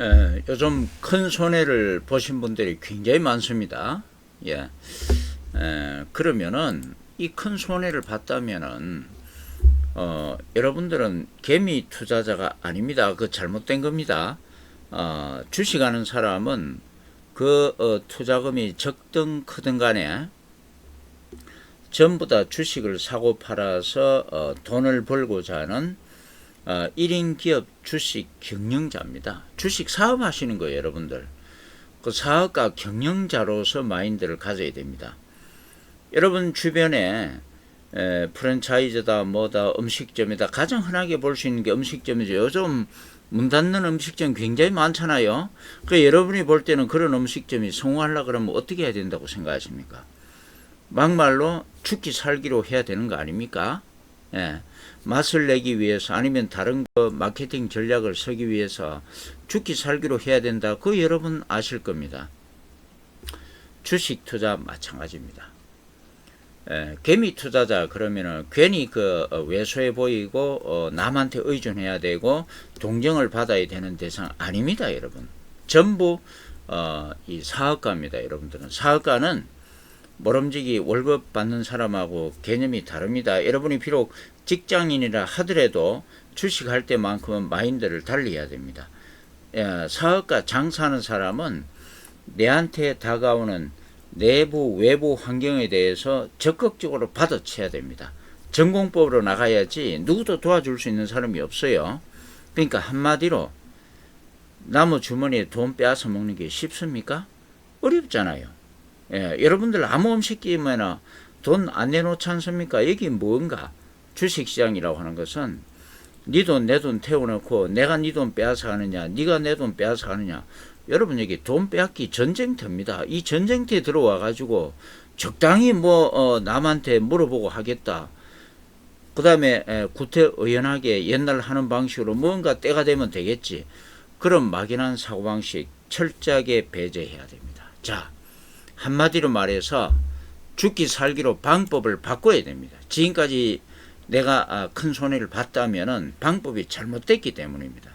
에, 요즘 큰 손해를 보신 분들이 굉장히 많습니다. 예. 에, 그러면은 이 큰 손해를 봤다면은 어, 여러분들은 개미 투자자가 아닙니다. 그 잘못된 겁니다. 어, 주식하는 사람은 그 어, 투자금이 적든 크든 간에 전부 다 주식을 사고 팔아서 어, 돈을 벌고자 하는 어, 1인 기업 주식 경영자입니다. 주식 사업 하시는 거예요, 여러분들. 그 사업가 경영자로서 마인드를 가져야 됩니다. 여러분 주변에 에, 프랜차이즈다 뭐다 음식점이다 가장 흔하게 볼 수 있는 게 음식점이죠. 요즘 문 닫는 음식점 굉장히 많잖아요. 그 여러분이 볼 때는 그런 음식점이 성공하려 그러면 어떻게 해야 된다고 생각하십니까? 막말로 죽기 살기로 해야 되는 거 아닙니까? 예. 맛을 내기 위해서 아니면 다른 그 마케팅 전략을 쓰기 위해서 죽기 살기로 해야 된다. 그 여러분 아실 겁니다. 주식 투자 마찬가지입니다. 예, 개미 투자자 그러면은 괜히 그 어, 왜소해 보이고 어, 남한테 의존해야 되고 동정을 받아야 되는 대상 아닙니다, 여러분. 전부 어, 이 사업가입니다, 여러분들은. 사업가는 모름지기 월급 받는 사람하고 개념이 다릅니다. 여러분이 비록 직장인이라 하더라도 주식할 때만큼은 마인드를 달리해야 됩니다. 예, 사업가 장사하는 사람은 내한테 다가오는 내부 외부 환경에 대해서 적극적으로 받아쳐야 됩니다. 전공법으로 나가야지 누구도 도와줄 수 있는 사람이 없어요. 그러니까 한마디로 나무 주머니에 돈 빼앗아 먹는 게 쉽습니까? 어렵잖아요. 예, 여러분들 아무 음식점에나 돈안 내놓지 않습니까? 여기 뭔가 주식시장이라고 하는 것은 네 돈 내 돈 태워놓고 내가 네 돈 빼앗아 가느냐 네가 내 돈 빼앗아 가느냐 여러분 여기 돈 빼앗기 전쟁터입니다. 이 전쟁터에 들어와 가지고 적당히 뭐 어, 남한테 물어보고 하겠다. 그 다음에 구태의연하게 옛날 하는 방식으로 뭔가 때가 되면 되겠지. 그런 막연한 사고방식 철저하게 배제해야 됩니다. 자, 한마디로 말해서 죽기 살기로 방법을 바꿔야 됩니다. 지금까지 내가 아, 큰 손해를 봤다면은 방법이 잘못됐기 때문입니다.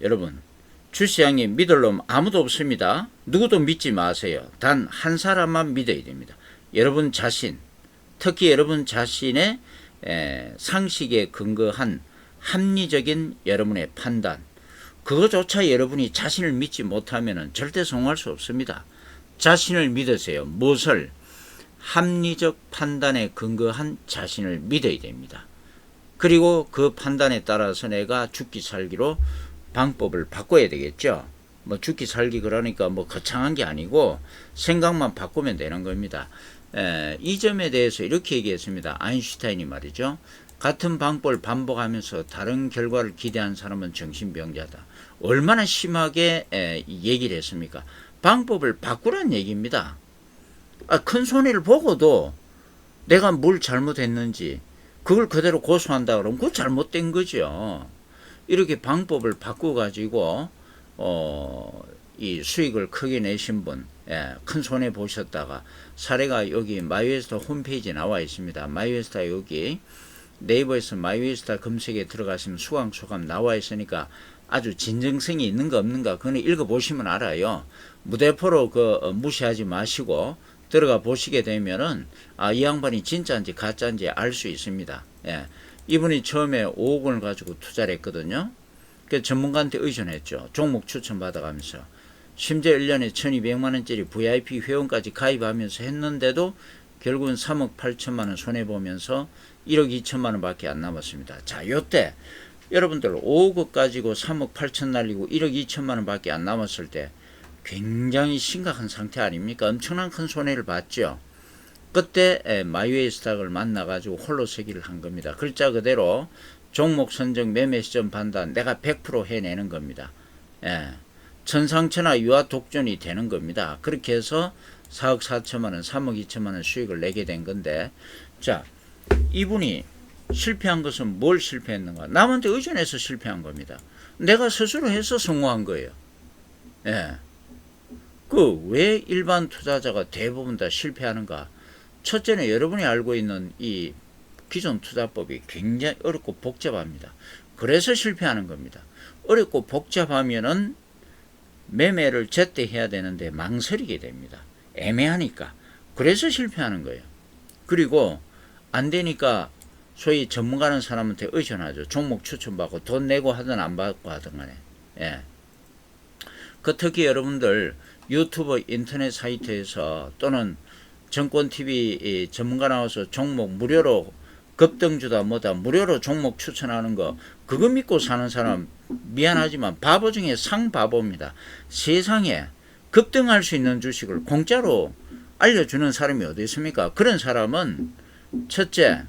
여러분, 주시장이 믿을 놈 아무도 없습니다. 누구도 믿지 마세요. 단 한 사람만 믿어야 됩니다. 여러분 자신, 특히 여러분 자신의 에, 상식에 근거한 합리적인 여러분의 판단, 그거조차 여러분이 자신을 믿지 못하면 절대 성공할 수 없습니다. 자신을 믿으세요. 무엇을? 합리적 판단에 근거한 자신을 믿어야 됩니다. 그리고 그 판단에 따라서 내가 죽기 살기로 방법을 바꿔야 되겠죠. 뭐 죽기 살기 그러니까 뭐 거창한 게 아니고 생각만 바꾸면 되는 겁니다. 에, 이 점에 대해서 이렇게 얘기했습니다. 아인슈타인이 말이죠. 같은 방법을 반복하면서 다른 결과를 기대한 사람은 정신병자다. 얼마나 심하게 에, 얘기를 했습니까? 방법을 바꾸란 얘기입니다. 아, 큰 손해를 보고도 내가 뭘 잘못했는지 그걸 그대로 고소한다 그러면 그거 잘못된 거죠. 이렇게 방법을 바꿔 가지고 어, 이 수익을 크게 내신 분, 예, 큰 손해 보셨다가 사례가 여기 마이웨스타 홈페이지에 나와 있습니다. 마이웨스타 여기 네이버에서 마이웨스타 검색에 들어가시면 수강 소감 나와 있으니까 아주 진정성이 있는가 없는가 그거 읽어보시면 알아요. 무대포로 그 어, 무시하지 마시고 들어가 보시게 되면은 아, 이 양반이 진짜인지 가짜인지 알 수 있습니다. 예. 이분이 처음에 5억 원을 가지고 투자를 했거든요. 그 전문가한테 의존했죠. 종목 추천 받아가면서. 심지어 1년에 1200만 원짜리 VIP 회원까지 가입하면서 했는데도 결국은 3억 8천만 원 손해 보면서 1억 2천만 원밖에 안 남았습니다. 자, 요때 여러분들 5억 가지고 3억 8천 날리고 1억 2천만 원밖에 안 남았을 때 굉장히 심각한 상태 아닙니까? 엄청난 큰 손해를 봤죠. 그때 마이웨이 스탁을 만나가지고 홀로 서기를 한 겁니다. 글자 그대로 종목 선정 매매 시점 판단 내가 100% 해내는 겁니다. 예. 천상천하 유아 독존이 되는 겁니다. 그렇게 해서 4억 4천만 원, 3억 2천만 원 수익을 내게 된 건데, 자, 이분이 실패한 것은 뭘 실패했는가? 남한테 의존해서 실패한 겁니다. 내가 스스로 해서 성공한 거예요. 예. 그 왜 일반 투자자가 대부분 다 실패하는가? 첫째는 여러분이 알고 있는 이 기존 투자법이 굉장히 어렵고 복잡합니다. 그래서 실패하는 겁니다. 어렵고 복잡하면은 매매를 제때 해야 되는데 망설이게 됩니다. 애매하니까. 그래서 실패하는 거예요. 그리고 안 되니까 소위 전문가는 사람한테 의존하죠. 종목 추천받고 돈 내고 하든 안 받고 하든 간에. 예. 그 특히 여러분들 유튜브 인터넷 사이트에서 또는 정권 TV 전문가 나와서 종목 무료로 급등주다 뭐다 무료로 종목 추천하는 거 그거 믿고 사는 사람 미안하지만 바보 중에 상바보입니다. 세상에 급등할 수 있는 주식을 공짜로 알려주는 사람이 어디 있습니까? 그런 사람은 첫째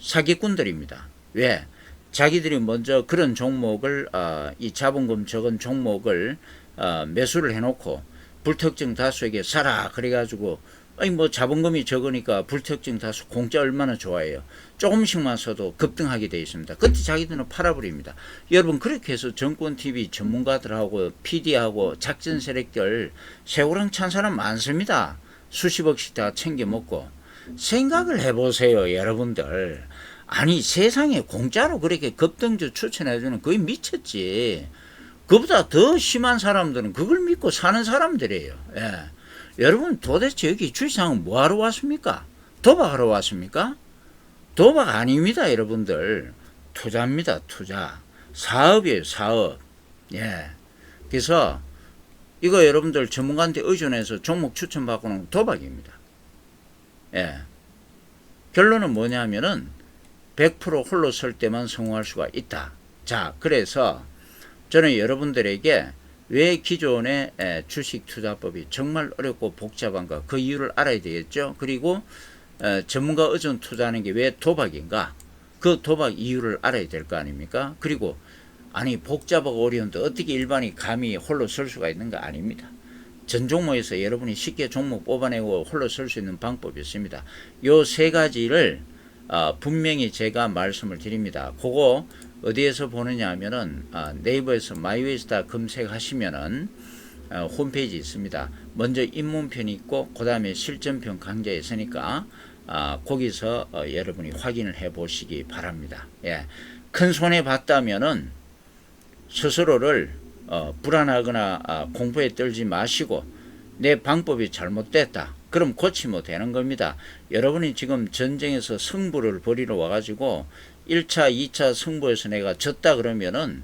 사기꾼들입니다. 왜? 자기들이 먼저 그런 종목을 어, 이 자본금 적은 종목을 어, 매수를 해놓고 불특정 다수에게 사라 그래가지고 아니 뭐 자본금이 적으니까 불특정 다수 공짜 얼마나 좋아해요. 조금씩만 써도 급등하게 돼 있습니다. 그때 자기들은 팔아버립니다. 여러분 그렇게 해서 정권 TV 전문가들하고 PD하고 작전 세력들 세우랑 찬 사람 많습니다. 수십억씩 다 챙겨 먹고 생각을 해보세요, 여러분들. 아니 세상에 공짜로 그렇게 급등주 추천해주는 거의 미쳤지. 그보다 더 심한 사람들은 그걸 믿고 사는 사람들이에요. 예. 여러분 도대체 여기 주시장은 뭐하러 왔습니까? 도박하러 왔습니까? 도박 아닙니다, 여러분들. 투자입니다, 투자. 사업이에요, 사업. 예. 그래서 이거 여러분들 전문가한테 의존해서 종목 추천받고는 도박입니다. 예. 결론은 뭐냐면은 100% 홀로 설 때만 성공할 수가 있다. 자, 그래서 저는 여러분들에게 왜 기존의 에, 주식 투자법이 정말 어렵고 복잡한가 그 이유를 알아야 되겠죠. 그리고 에, 전문가 의존 투자하는 게 왜 도박인가 그 도박 이유를 알아야 될 거 아닙니까? 그리고 아니 복잡하고 어려운데 어떻게 일반이 감히 홀로 설 수가 있는가 아닙니다. 전 종목에서 여러분이 쉽게 종목 뽑아내고 홀로 설 수 있는 방법이 있습니다. 요 세 가지를 어, 분명히 제가 말씀을 드립니다. 그거 어디에서 보느냐 하면은 아, 네이버에서 마이웨스타 검색하시면은 어, 홈페이지 있습니다. 먼저 입문편이 있고 그 다음에 실전편 강좌 있으니까 아, 거기서 어, 여러분이 확인을 해 보시기 바랍니다. 예. 큰 손해 봤다면은 스스로를 어, 불안하거나 아, 공포에 떨지 마시고 내 방법이 잘못됐다. 그럼 고치면 되는 겁니다. 여러분이 지금 전쟁에서 승부를 벌이러 와가지고 1차, 2차 승부에서 내가 졌다 그러면은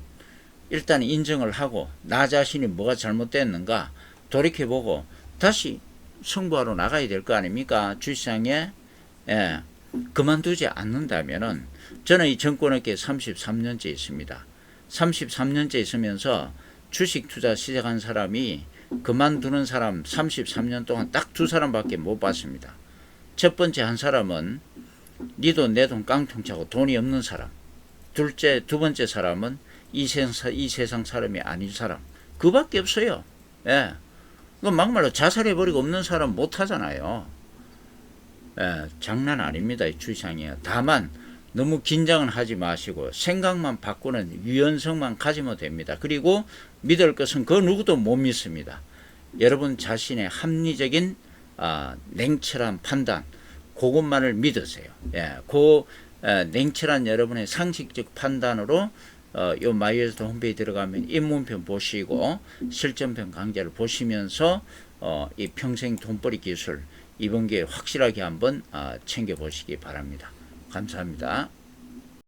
일단 인정을 하고 나 자신이 뭐가 잘못됐는가 돌이켜보고 다시 승부하러 나가야 될 거 아닙니까? 주시장에 예, 그만두지 않는다면은 저는 이 정권업계 33년째 있습니다. 33년째 있으면서 주식 투자 시작한 사람이 그만두는 사람 33년 동안 딱 두 사람밖에 못 봤습니다. 첫 번째 한 사람은 니도 내돈 깡통 차고 돈이 없는 사람. 둘째, 두 번째 사람은 이 세상, 이 세상 사람이 아닌 사람. 그밖에 없어요. 예. 그 막말로 자살해버리고 없는 사람 못 하잖아요. 예, 장난 아닙니다. 이 주시장이요. 다만, 너무 긴장은 하지 마시고 생각만 바꾸는 유연성만 가지면 됩니다. 그리고 믿을 것은 그 누구도 못 믿습니다. 여러분 자신의 합리적인 아, 냉철한 판단 그것만을 믿으세요. 예, 그 에, 냉철한 여러분의 상식적 판단으로 어, 요 마이웨스트 홈페이지 들어가면 입문편 보시고 실전편 강좌를 보시면서 어, 이 평생 돈벌이 기술 이번 기회에 확실하게 한번 아, 챙겨 보시기 바랍니다. 감사합니다.